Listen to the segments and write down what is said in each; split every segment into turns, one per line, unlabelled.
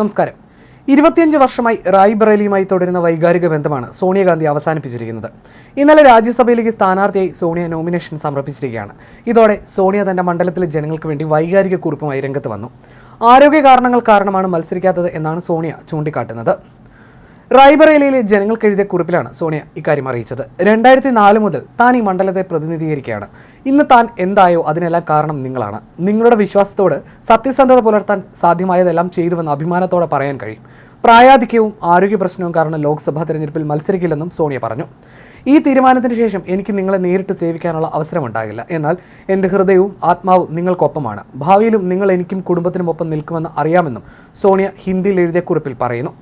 നമസ്കാരം. ഇരുപത്തിയഞ്ച് വർഷമായി റായ്ബറേലിയുമായി തുടരുന്ന വൈകാരിക ബന്ധമാണ് സോണിയാഗാന്ധി അവസാനിപ്പിച്ചിരിക്കുന്നത്. ഇന്നലെ രാജ്യസഭയിലേക്ക് സ്ഥാനാർത്ഥിയായി സോണിയ നോമിനേഷൻ സമർപ്പിച്ചിരിക്കുകയാണ്. ഇതോടെ സോണിയ തന്റെ മണ്ഡലത്തിലെ ജനങ്ങൾക്ക് വേണ്ടി വൈകാരിക കുറിപ്പുമായി രംഗത്ത് വന്നു. ആരോഗ്യ കാരണങ്ങൾ കാരണമാണ് മത്സരിക്കാത്തത് എന്നാണ് സോണിയ ചൂണ്ടിക്കാട്ടുന്നത്. റായ്ബറേലിയിലെ ജനങ്ങൾക്ക് എഴുതിയ കുറിപ്പിലാണ് സോണിയ ഇക്കാര്യം അറിയിച്ചത്. രണ്ടായിരത്തി നാല് മുതൽ താൻ ഈ മണ്ഡലത്തെ പ്രതിനിധീകരിക്കുകയാണ്. ഇന്ന് താൻ എന്തായോ അതിനെല്ലാം കാരണം നിങ്ങളാണ്. നിങ്ങളുടെ വിശ്വാസത്തോട് സത്യസന്ധത പുലർത്താൻ സാധ്യമായതെല്ലാം ചെയ്തുവെന്ന് അഭിമാനത്തോടെ പറയാൻ കഴിയും. പ്രായാധിക്യവും ആരോഗ്യ പ്രശ്നവും കാരണം ലോക്സഭാ തെരഞ്ഞെടുപ്പിൽ മത്സരിക്കില്ലെന്നും സോണിയ പറഞ്ഞു. ഈ തീരുമാനത്തിന് ശേഷം എനിക്ക് നിങ്ങളെ നേരിട്ട് സേവിക്കാനുള്ള അവസരമുണ്ടാകില്ല. എന്നാൽ എന്റെ ഹൃദയവും ആത്മാവും നിങ്ങൾക്കൊപ്പമാണ്. ഭാവിയിലും നിങ്ങൾ എനിക്കും കുടുംബത്തിനുമൊപ്പം നിൽക്കുമെന്ന് അറിയാമെന്നും സോണിയ ഹിന്ദിയിൽ എഴുതിയ കുറിപ്പിൽ പറയുന്നു.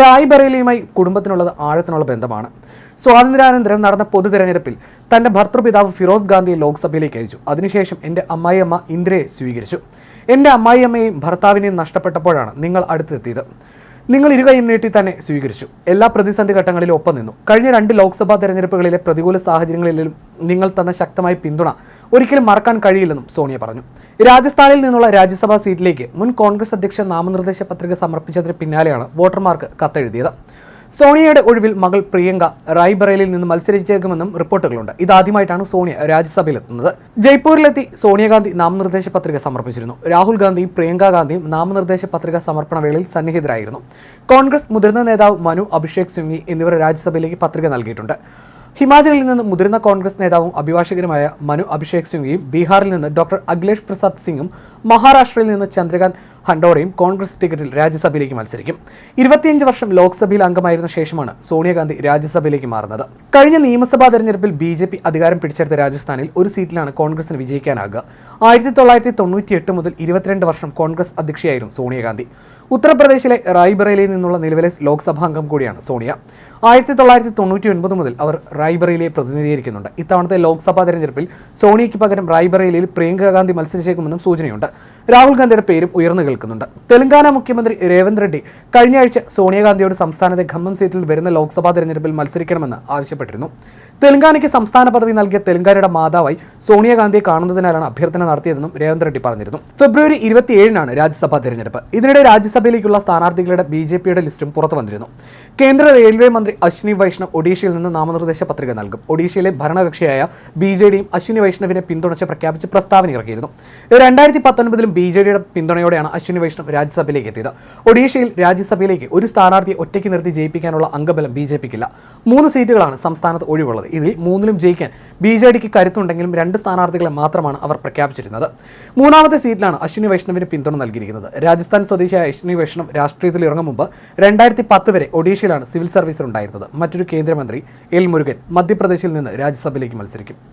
റായ് ബറേലിയുമായി കുടുംബത്തിനുള്ളത് ആഴത്തിനുള്ള ബന്ധമാണ്. സ്വാതന്ത്ര്യാനന്തരം നടന്ന പൊതു തെരഞ്ഞെടുപ്പിൽ തന്റെ ഭർത്തൃപിതാവ് ഫിറോസ് ഗാന്ധിയെ ലോക്സഭയിലേക്ക് അയച്ചു. അതിനുശേഷം എന്റെ അമ്മായിയമ്മ ഇന്ദ്രയെ സ്വീകരിച്ചു. എന്റെ അമ്മായിയമ്മയെയും ഭർത്താവിനെയും നഷ്ടപ്പെട്ടപ്പോഴാണ് നിങ്ങൾ അടുത്തെത്തിയത്. നിങ്ങൾ ഇരുകൈയും നീട്ടി തന്നെ സ്വീകരിച്ചു. എല്ലാ പ്രതിസന്ധി ഘട്ടങ്ങളിലും ഒപ്പം നിന്നു. കഴിഞ്ഞ രണ്ട് ലോക്സഭാ തെരഞ്ഞെടുപ്പുകളിലെ പ്രതികൂല സാഹചര്യങ്ങളിലും നിങ്ങൾ തന്ന ശക്തമായ പിന്തുണ ഒരിക്കലും മറക്കാൻ കഴിയില്ലെന്നും സോണിയ പറഞ്ഞു. രാജസ്ഥാനിൽ നിന്നുള്ള രാജ്യസഭാ സീറ്റിലേക്ക് മുൻ കോൺഗ്രസ് അധ്യക്ഷൻ നാമനിർദ്ദേശ പത്രിക സമർപ്പിച്ചതിന് പിന്നാലെയാണ് വോട്ടർമാർക്ക് കത്തെഴുതിയത്. സോണിയയുടെ ഒഴിവിൽ മകൾ പ്രിയങ്ക റായ്ബറേലിയിൽ നിന്ന് മത്സരിച്ചേക്കുമെന്നും റിപ്പോർട്ടുകളുണ്ട്. ഇതാദ്യമായിട്ടാണ് സോണിയ രാജ്യസഭയിലെത്തുന്നത്. ജയ്പൂരിലെത്തി സോണിയാഗാന്ധി നാമനിർദ്ദേശ പത്രിക സമർപ്പിച്ചിരുന്നു. രാഹുൽ ഗാന്ധിയും പ്രിയങ്ക ഗാന്ധിയും നാമനിർദ്ദേശ പത്രിക സമർപ്പണ വേളയിൽ സന്നിഹിതരായിരുന്നു. കോൺഗ്രസ് മുതിർന്ന നേതാവ് മനു അഭിഷേക് സിംഗ്വി എന്നിവർ രാജ്യസഭയിലേക്ക് പത്രിക നൽകിയിട്ടുണ്ട്. ഹിമാചലിൽ നിന്ന് മുതിർന്ന കോൺഗ്രസ് നേതാവും അഭിഭാഷകനുമായ മനു അഭിഷേക് സിംഗും ബീഹാറിൽ നിന്ന് ഡോക്ടർ അഖിലേഷ് പ്രസാദ് സിംഗും മഹാരാഷ്ട്രയിൽ നിന്ന് ചന്ദ്രകാന്ത് ഹണ്ടോറയും കോൺഗ്രസ് ടിക്കറ്റിൽ രാജ്യസഭയിലേക്ക് മത്സരിക്കും. ഇരുപത്തിയഞ്ച് വർഷം ലോക്സഭയിൽ അംഗമായിരുന്ന ശേഷമാണ് സോണിയാഗാന്ധി രാജ്യസഭയിലേക്ക് മാറുന്നത്. കഴിഞ്ഞ നിയമസഭാ തെരഞ്ഞെടുപ്പിൽ ബി ജെ പി അധികാരം പിടിച്ചെടുത്ത രാജസ്ഥാനിൽ ഒരു സീറ്റിലാണ് കോൺഗ്രസിന് വിജയിക്കാനാകുക. ആയിരത്തി തൊള്ളായിരത്തി മുതൽ ഇരുപത്തിരണ്ട് വർഷം കോൺഗ്രസ് അധ്യക്ഷയായിരുന്നു സോണിയാഗാന്ധി. ഉത്തർപ്രദേശിലെ റായ്ബറേലിയിൽ നിന്നുള്ള നിലവിലെ ലോക്സഭാംഗം കൂടിയാണ് സോണിയ. ആയിരത്തി തൊള്ളായിരത്തി തൊണ്ണൂറ്റി ഒൻപത് മുതൽ അവർ റായ്ബറേലിയെ പ്രതിനിധീകരിക്കുന്നുണ്ട്. ഇത്തവണത്തെ ലോക്സഭാ തെരഞ്ഞെടുപ്പിൽ സോണിയയ്ക്ക് പകരം റായ്ബറേലിയിൽ പ്രിയങ്ക ഗാന്ധി മത്സരിച്ചേക്കുമെന്നും സൂചനയുണ്ട്. രാഹുൽ ഗാന്ധിയുടെ പേരും ഉയർന്നു കേൾക്കുന്നുണ്ട്. തെലങ്കാന മുഖ്യമന്ത്രി രേവന്ത് റെഡ്ഡി കഴിഞ്ഞ ആഴ്ച സോണിയാഗാന്ധിയോട് സംസ്ഥാനത്തെ ഖമ്മം സീറ്റിൽ വരുന്ന ലോക്സഭാ തെരഞ്ഞെടുപ്പിൽ മത്സരിക്കണമെന്ന് ആവശ്യപ്പെട്ടിരുന്നു. തെലങ്കാനയ്ക്ക് സംസ്ഥാന പദവി നൽകിയ തെലങ്കാനയുടെ മാതാവായി സോണിയാഗാന്ധിയെ കാണുന്നതിനാലാണ് അഭ്യർത്ഥന നടത്തിയതെന്നും രേവന്ത് റെഡ്ഡി പറഞ്ഞിരുന്നു. ഫെബ്രുവരി ഇരുപത്തിയേഴിനാണ് രാജ്യസഭാ തെരഞ്ഞെടുപ്പ്. ഇതിനിടെ രാജ്യസഭയിലേക്കുള്ള സ്ഥാനാർത്ഥികളുടെ ബി ജെ പിയുടെ ലിസ്റ്റും പുറത്തു വന്നിരുന്നു. കേന്ദ്ര റെയിൽവേ മന്ത്രി അശ്വിനി വൈഷ്ണവ് ഒഡീഷയിൽ നിന്ന് നാമനിർദ്ദേശ പത്രിക നൽകും. ഒഡീഷയിലെ ഭരണകക്ഷിയായ ബി ജെ ഡിയും അശ്വിനി വൈഷ്ണവിനെ പിന്തുണച്ച് പ്രഖ്യാപിച്ച് പ്രസ്താവന ഇറക്കിയിരുന്നു. രണ്ടായിരത്തി പത്തൊൻപതിലും ബി ജെ ഡിയുടെ പിന്തുണയോടെയാണ് അശ്വിനി വൈഷ്ണവ് രാജ്യസഭയിലേക്ക് എത്തിയത്. ഒഡീഷയിൽ രാജ്യസഭയിലേക്ക് ഒരു സ്ഥാനാർത്ഥിയെ ഒറ്റയ്ക്ക് നിർത്തി ജയിപ്പിക്കാനുള്ള അംഗബലം ബി ജെ പിക്കില്ല. മൂന്ന് സീറ്റുകളാണ് സംസ്ഥാനത്ത് ഒഴിവുള്ളത്. ഇതിൽ മൂന്നിലും ജയിക്കാൻ ബി ജെ ഡിക്ക് കരുത്തുണ്ടെങ്കിലും രണ്ട് സ്ഥാനാർത്ഥികളെ മാത്രമാണ് അവർ പ്രഖ്യാപിച്ചിരുന്നത്. മൂന്നാമത്തെ സീറ്റിലാണ് അശ്വിനി വൈഷ്ണവിന് പിന്തുണ നൽകിയിരിക്കുന്നത്. രാജസ്ഥാൻ സ്വദേശിയായ അശ്വിനി വൈഷ്ണവ് രാഷ്ട്രീയത്തിൽ ഇറങ്ങും മുമ്പ് രണ്ടായിരത്തി പത്ത് വരെ ഒഡീഷയിലാണ് സിവിൽ സർവീസിൽ ഉണ്ടായിരുന്നത് മറ്റൊരു കേന്ദ്രമന്ത്രി എൽ മുരുകൻ മധ്യപ്രദേശിൽ നിന്ന് രാജ്യസഭയിലേക്ക് മത്സരിക്കും.